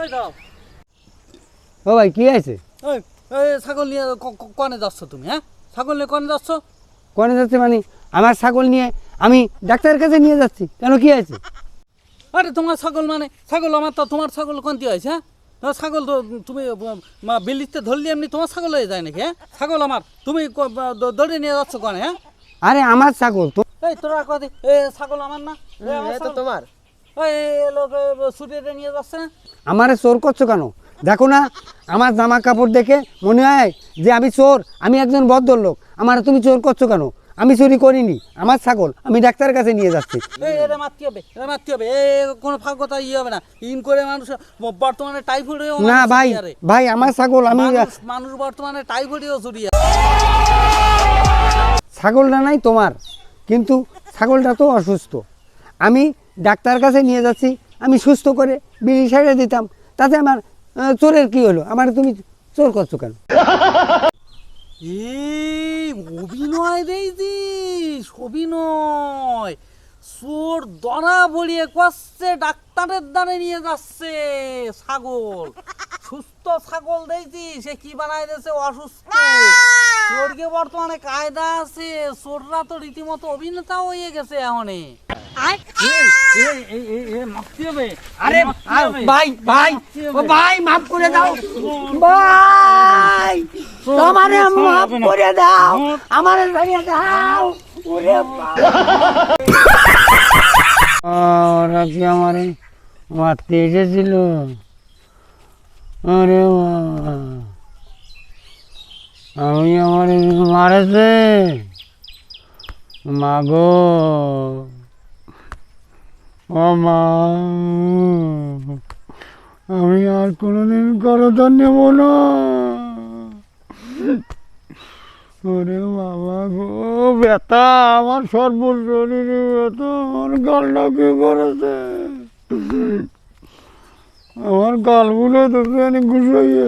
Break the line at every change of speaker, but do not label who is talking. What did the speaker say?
এই
ও ভাই কি আছে
এই এই ছাগল নিয়ে কনে যাচ্ছ তুমি হ্যাঁ? ছাগল নিয়ে কনে যাচ্ছ?
কোনে যাচ্ছে মানে? আমার ছাগল নিয়ে আমি ডাক্তারের কাছে নিয়ে যাচ্ছি। কেন কি আছে
আরে তোমার ছাগল মানে ছাগল আমার তো তোমার ছাগল কন্তি হয়েছে হ্যাঁ? ছাগল তো তুমি বিল্লিতে ধরলে এমনি তোমার ছাগল হয়ে যায় নাকি হ্যাঁ? ছাগল আমার তুমি দৌড়ে নিয়ে যাচ্ছ কনে হ্যাঁ?
আরে আমার ছাগল তো
এই তোরা কথা এ ছাগল আমার না। এ
তোমার।
ওই লোক ছুটিতে নিয়ে যাচ্ছে না?
আমারে চোর করছ কেন? দেখো না আমার জামা কাপড় দেখে মনে হয় যে আমি চোর আমি একজন ভদ্রলোক। আমার তুমি চোর করছ কেন? আমি চুরি করিনি আমার ছাগল আমি ডাক্তারের কাছে নিয়ে যাচ্ছি।
এটা মারতে হবে এটা মারতে হবে এ কোনো ইয়ে হবে না। ইন করে মানুষ বর্তমানে টাইফয়েডেও
না ভাই। ভাই আমার ছাগল আমি
মানুষ মানুষ বর্তমানে টাইফয়েডেও চুরি
ছাগলটা নাই তোমার কিন্তু ছাগলটা তো অসুস্থ। আমি ডাক্তার কাছে নিয়ে যাচ্ছি, আমি সুস্থ করে বিড়ি সাইডে দিতাম। তাতে আমার চোরের কি হলো? আমার তুমি চোর করছ কেন?
এই অভিনয় দেখছিস অভিনয়। চোর দরা বলিয়ে কষছে ডাক্তারের দ্বারে নিয়ে যাচ্ছে, ছাগল। সুস্থ ছাগল দেখছি সে কি বানাই দিয়েছে? অসুস্থ। চোরকে বর্তমানে কায়দা আছে, চোররা তো রীতিমতো অভিনেতা হয়ে গেছে এখনে
আরে ভাই ভাই ও ভাই মাফ করে দাও ভাই তোমারে মাফ করে দাও আমারে দাও ওরে ওরা কি আমারে মারতে এসেছিল আরে। আমি আমার মারেছে মাগো ও মা আমি আর কোনোদিন করতার নেব না। ওরে বাবা গো, ব্যথা, আমার সর্বশরীরে ব্যথা, আমার গালটা কি করেছে? আমার গালগুলো তো গুছাইয়ে